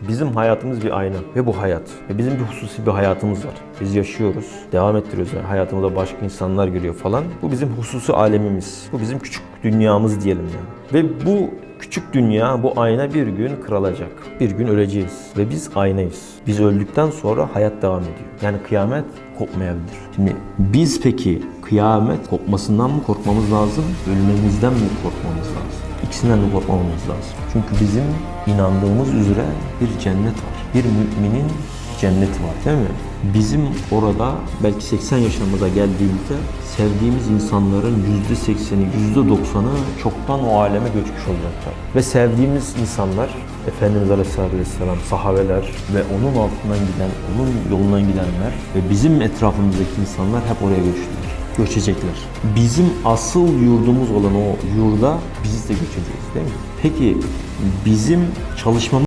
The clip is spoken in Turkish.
Bizim hayatımız bir ayna ve bu hayat. Ve bizim bir hususi bir hayatımız var. Biz yaşıyoruz, devam ettiriyoruz. Yani hayatımızda başka insanlar görüyor falan. Bu bizim hususi alemimiz. Bu bizim küçük dünyamız diyelim yani. Ve bu küçük dünya, bu ayna bir gün kırılacak. Bir gün öleceğiz ve biz aynayız. Biz öldükten sonra hayat devam ediyor. Yani kıyamet kopmayabilir. Şimdi biz peki kıyamet kopmasından mı korkmamız lazım, ölmemizden mi korkmamız lazım? İkisinden de korkmamamız lazım. Çünkü bizim inandığımız üzere bir cennet var. Bir müminin cenneti var değil mi? Bizim orada belki 80 yaşımıza geldiğimizde sevdiğimiz insanların %80'i, %90'ı çoktan o aleme göçmüş olacaklar. Ve sevdiğimiz insanlar Efendimiz Aleyhisselatü Vesselam, sahabeler ve onun altından giden, onun yolundan gidenler ve bizim etrafımızdaki insanlar hep oraya göçtüler göçecekler. Bizim asıl yurdumuz olan o yurda biz de göçeceğiz değil mi? Peki bizim çalışmamız